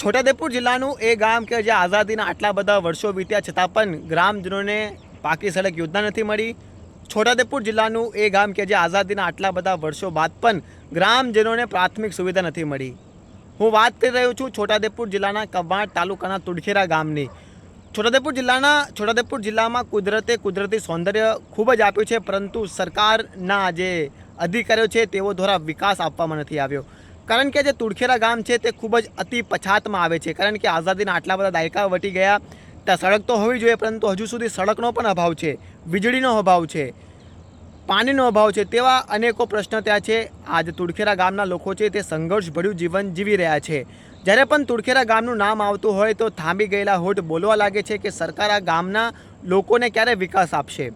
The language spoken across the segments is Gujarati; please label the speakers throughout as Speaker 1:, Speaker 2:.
Speaker 1: છોટાદેપુર જિલ્લાનું એ ગામ કે જે આઝાદીના આટલા બધા વર્ષો વીત્યા છતાં પણ ગ્રામજનોને પાકી સડક યોજના નથી મળી. છોટાદેપુર જિલ્લાનું એ ગામ કે જે આઝાદીના આટલા બધા વર્ષો બાદ પણ ગ્રામજનોને પ્રાથમિક સુવિધા નથી મળી. હું વાત કરી રહ્યો છું છોટાદેપુર જિલ્લાના કવાંટ તાલુકાના તુડખેરા ગામની. છોટાદેપુર જિલ્લાના છોટાદેપુર જિલ્લામાં કુદરતે કુદરતી સૌંદર્ય ખૂબ જ આપ્યું છે, પરંતુ સરકારના જે અધિકારીઓ છે તેઓ દ્વારા વિકાસ આપવામાં નથી આવ્યો. કારણ કે જે તુડખેરા ગામ છે તે ખૂબ જ અતિ પછાતમાં આવે છે. કારણ કે આઝાદીના આટલા બધા દાયકા વટી ગયા, ત્યાં સડક તો હોવી જોઈએ, પરંતુ હજુ સુધી સડકનો પણ અભાવ છે, વીજળીનો અભાવ છે, પાણીનો અભાવ છે, તેવા અનેકો પ્રશ્ન ત્યાં છે. આજ તુડખેરા ગામના લોકો છે તે સંઘર્ષભર્યું જીવન જીવી રહ્યા છે. જ્યારે પણ તુડખેરા ગામનું નામ આવતું હોય તો થાંભી ગયેલા હોઠ બોલવા લાગે છે કે સરકાર આ ગામના લોકોને ક્યારે વિકાસ આપશે?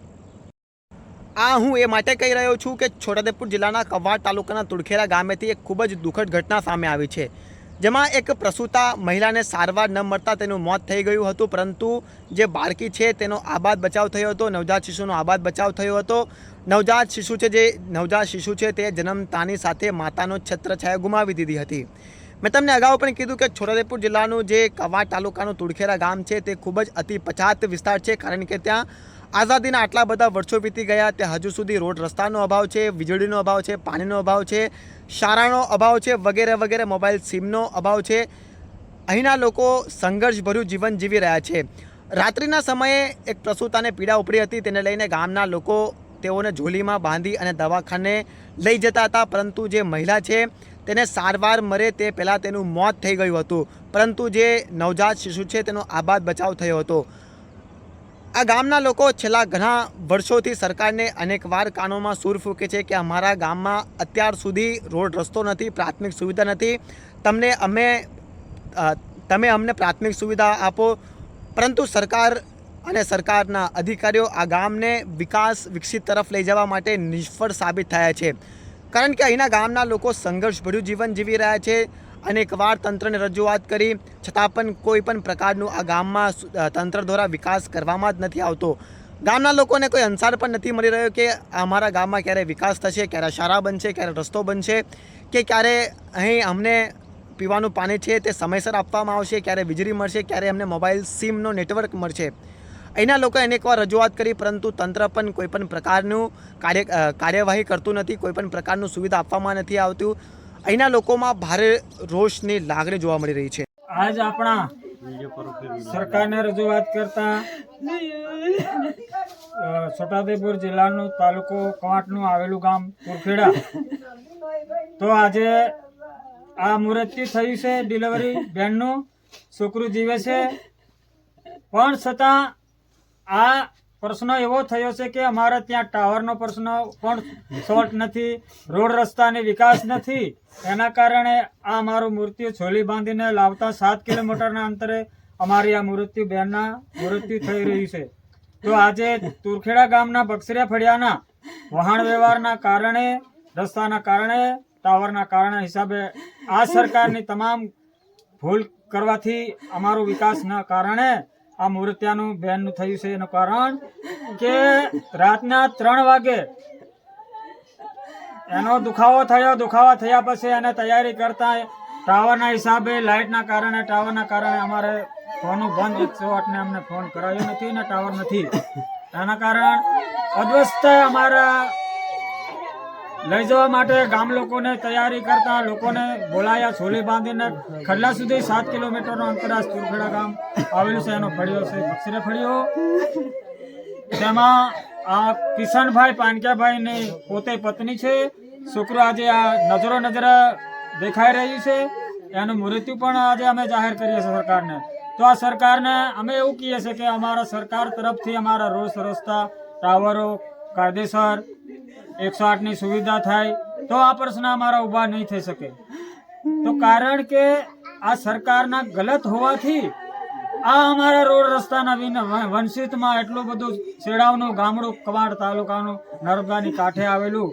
Speaker 1: આ હું એ માટે કહી રહ્યો છું કે છોટાદેપુર જિલ્લાના કવાડ તાલુકાના તુડખેરા ગામેથી એક ખૂબ જ દુઃખદ ઘટના સામે આવી છે, જેમાં એક પ્રસૂતા મહિલાને સારવાર ન મળતા તેનું મોત થઈ ગયું હતું, પરંતુ જે બાળકી છે તેનો આબાદ બચાવ થયો હતો, નવજાત શિશુનો આબાદ બચાવ થયો હતો. નવજાત શિશુ છે જે નવજાત શિશુ છે તે જન્મતાની સાથે માતાનો છત્રછાયા ગુમાવી દીધી હતી. મેં તમને અગાઉ પણ કીધું કે છોટાદેપુર જિલ્લાનું જે કવાડ તાલુકાનું તુડખેરા ગામ છે, તે ખૂબ જ અતિ પછાત વિસ્તાર છે, કારણ કે ત્યાં આઝાદીના આટલા બધા વર્ષો વીતી ગયા, ત્યાં હજુ સુધી રોડ રસ્તાનો અભાવ છે, વીજળીનો અભાવ છે, પાણીનો અભાવ છે, શાળાનો અભાવ છે, વગેરે વગેરે મોબાઈલ સિમનો અભાવ છે. અહીંના લોકો સંઘર્ષભર્યું જીવન જીવી રહ્યા છે. રાત્રિના સમયે એક પ્રસૂતાને પીડા ઉપડી હતી, તેને લઈને ગામના લોકો તેઓને ઝોલીમાં બાંધી અને દવાખાને લઈ જતા હતા, પરંતુ જે મહિલા છે તેને સારવાર મળે તે પહેલાં તેનું મોત થઈ ગયું હતું. પરંતુ જે નવજાત શિશુ છે તેનો આબાદ બચાવ થયો હતો. આ ગામના લોકો છેલ્લા ઘણા વર્ષોથી સરકારને અનેકવાર કાનોમાં સૂર ફૂંકે છે કે અમારા ગામમાં અત્યાર સુધી રોડ રસ્તો નથી, પ્રાથમિક સુવિધા નથી. તમને અમે તમે અમને પ્રાથમિક સુવિધા આપો. પરંતુ સરકાર અને સરકારના અધિકારીઓ આ ગામને વિકાસ વિકસિત તરફ લઈ જવા માટે નિષ્ફળ સાબિત થયા છે. કારણ કે અહીંના ગામના લોકો સંઘર્ષભર્યું જીવન જીવી રહ્યા છે અનેકવાર તંત્રને રજૂઆત કરી, છતાં પણ કોઈ પણ પ્રકારનું આ ગામમાં તંત્ર દ્વારા વિકાસ કરવામાં જ નથી આવતો. ગામના લોકોને કોઈ અંસાર પણ નથી મળી રહ્યો કે અમારા ગામમાં ક્યારે વિકાસ થશે, ક્યારે શાળા બનશે, ક્યારે રસ્તો બનશે, કે ક્યારે અહીં અમને પીવાનું પાણી છે તે સમયસર આપવામાં આવશે, ક્યારે વીજળી મળશે, ક્યારે અમને મોબાઈલ સિમનો નેટવર્ક મળશે. અહીંના લોકોએ અનેકવાર રજૂઆત કરી, પરંતુ તંત્ર પણ કોઈપણ પ્રકારનું કાર્ય કાર્યવાહી કરતું નથી કોઈપણ પ્રકારનું સુવિધા આપવામાં નથી આવતું. અહીંના લોકોમાં ભારે રોષની લાગણી જોવા મળી રહી છે.
Speaker 2: આજ આપણા સરકારને રજૂઆત કરતા છોટાઉદેપુર જિલ્લાનું તાલુકો કવાંટનું આવેલું ગામ કુરખેડા તો આજે આ મુહૂર્તથી થયું છે ડિલિવરી બેનનું છોકરું જીવે છે. પણ છતાં આ પ્રશ્ન એવો થયો છે કે અમારે ત્યાં ટાવરનો પ્રશ્ન પણ શોર્ટ નથી, રોડ રસ્તાની વિકાસ નથી. એના કારણે આ અમારું મૃત્યુ છોલી બાંધીને લાવતા સાત કિલોમીટરના અંતરે અમારી આ મૃત્યુ બેનના મૃત્યુ થઈ રહ્યું છે. તો આજે તુરખેડા ગામના બક્ષરિયા ફળિયાના વાહન વ્યવહારના કારણે, રસ્તાના કારણે, ટાવરના કારણે હિસાબે આ સરકારની તમામ ભૂલ કરવાથી અમારો વિકાસના કારણે આ મૂર્ત્યાનું બેનનું થયું છે એનું કારણ કે રાતના ત્રણ વાગે એનો દુખાવો થયો. દુખાવા થયા પછી એને તૈયારી કરતા ટાવરના હિસાબે લાઇટના કારણે, ટાવરના કારણે અમારે ફોનનું બંધ. એકસો આઠને અમને ફોન કરાયો નથી ને ટાવર નથી. એના કારણ અદ્વસ્ત અમારા લઈ જવા માટે ગામ લોકોને તૈયારી કરતા લોકોને બોલાયા, છોલી બાંધીને ખડલા સુધી સાત કિલોમીટરનો અંતર આ સુરખેડા ગામ આવેલું છે, એનો ફળિયો છે બક્ષરે ફળિયો. તેમાં આ કિશનભાઈ પાનક્યાભાઈની પોતે પત્ની છે. છોકરો આજે આ નજરો નજર દેખાઈ રહ્યું છે. એનું મૃત્યુ પણ આજે અમે જાહેર કરીએ છીએ સરકારને. તો આ સરકારને અમે એવું કહીએ છીએ કે અમારા સરકાર તરફથી અમારા રોસ રસ્તા, ટાવરો કાયદેસર એકસો આઠની સુવિધા થાય તો આ પ્રશ્ન અમારા ઊભા નહીં થઈ શકે. તો કારણ કે આ સરકારના ગલત હોવાથી આ અમારા રોડ રસ્તાના વિન વંશિતમાં એટલું બધું શેડાવનું ગામડું, કવાડ તાલુકાનું નર્મદાની કાંઠે આવેલું